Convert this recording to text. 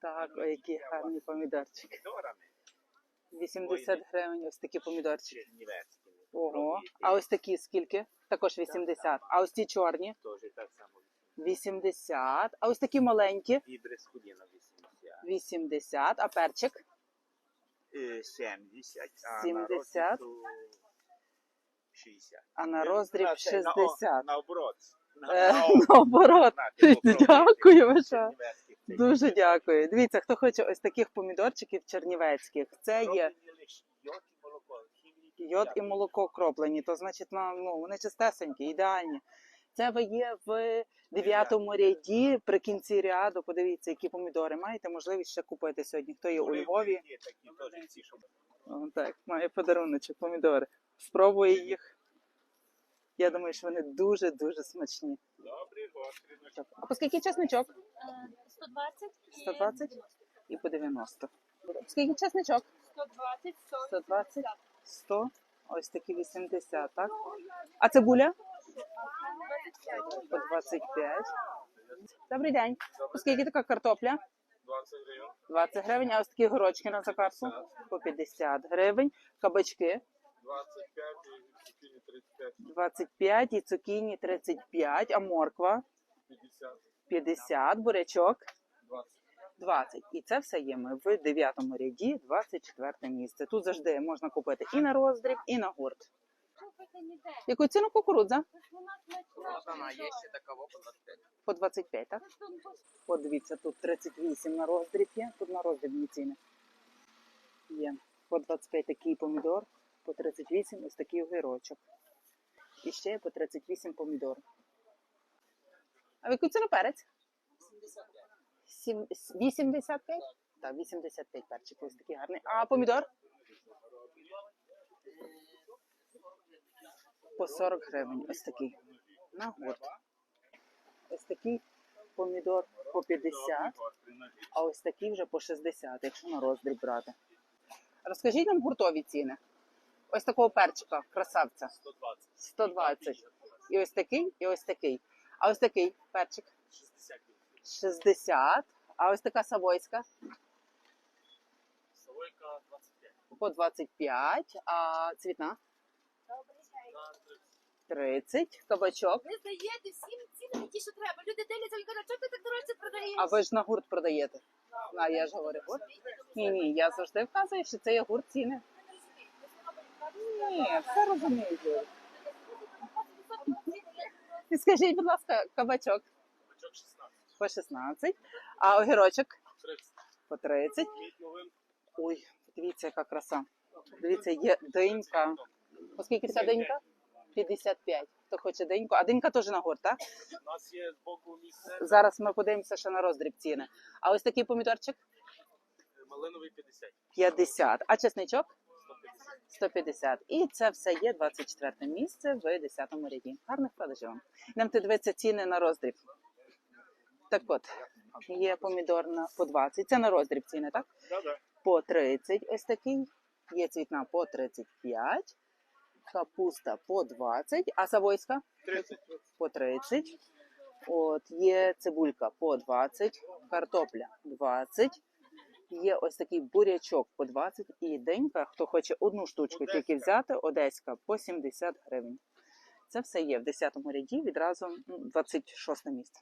Так, ой, які гарні помідорчики. Помідорами 80 гривень ось такі помідорчики. Ого. А ось такі скільки? Також 80. А ось ці чорні Теж так само. 80. А ось такі маленькі І брескудіна 80. 80. А перчик Е, 70. А 70. На роздріб, то 60. а на роздріб На це, на о- 60. Наоборот. Е, Наоборот. Дякую, ти Дуже дякую. Дивіться, хто хоче ось таких помідорчиків чернівецьких. Це є йод і молоко. Кроплені, то значить на- ну, вони чистесенькі, ідеальні. Це ви є в дев'ятому ряді при кінці ряду. Подивіться, які помідори маєте можливість ще купити сьогодні. Хто є у Львові? О, так, має подаруночок, помідори. Спробує їх. Я думаю, що вони дуже дуже смачні. Добрий гострий. ну, А по скільки чесничок? Е, 120 і 120 і по 90. Скільки чесничок? 120, 100, 120, 100, ось такі 80, так? А цибуля? 25. По 25. Добрий день. Скільки така картопля? 20 гривень. 20 гривень. А ось такі горочки на закарку? По 50 гривень. Кабачки 25 і цукіні 35, 25 і цукіні 35. А морква 50, 50, бурячок 20. 20. І це все є ми в 9 ряді, 24 місце. Тут завжди можна купити і на роздріб, і на гурт. Яку ціну кукурудза? Вона. Є ще така по 25. По 25, так? От дивіться, тут 38 на роздріб є, тут на роздрібні ціни. Є по 25 такий помідор, по 38 ось такий огірочок. І ще по 38 помідор. А в яку ціну перець? 75. 85? Так, 85 перчик, ось такий гарний. А помідор? По 40 гривень, ось такий. На гурт. Ось такий помідор по 50, а ось такий вже по 60, якщо на роздріб брати. Розкажіть нам гуртові ціни. Ось такого перчика, красавця. 120. 120. І ось такий, і ось такий. А ось такий перчик 60. 60. А ось така савойська Савойка 25. по 25, а цвітна 30, кабачок. Ви здаєте всім ціни, ті, що треба. Люди дивляться і кажуть, що ти так дорожче продаєш? А ви ж на гурт продаєте. А я ж говорю, гурт. Ні, ні, я завжди вказую, що це є гурт ціни. Ні, все розумію. І скажіть, будь ласка, кабачок Бачок 16. по 16, а огірочок 30. по 30. Ой, дивіться, яка краса. Дивіться, є динька. Оскільки ця динька? 55. Хто хоче диньку. А динька теж на гурт, так? У нас є з боку місце Зараз ми подивимося ще на роздріб ціни. А ось такий помідорчик малиновий 50. 50. А чесничок 150. 150. І це все є 24 місце в 10 ряді. Гарних продажів вам. Йдемте дивитися ціни на роздріб. Так от, є помідор на по 20. Це на роздріб ціни, так? По 30 ось такий. Є цвітна по 35. Капуста по 20. А савойська 30. по 30. От, є цибулька по 20, картопля 20. Є ось такий бурячок по 20 і денька, хто хоче одну штучку Одеська. тільки взяти, одеська по 70 гривень. Це все є в 10 ряді, відразу м, 26 місце.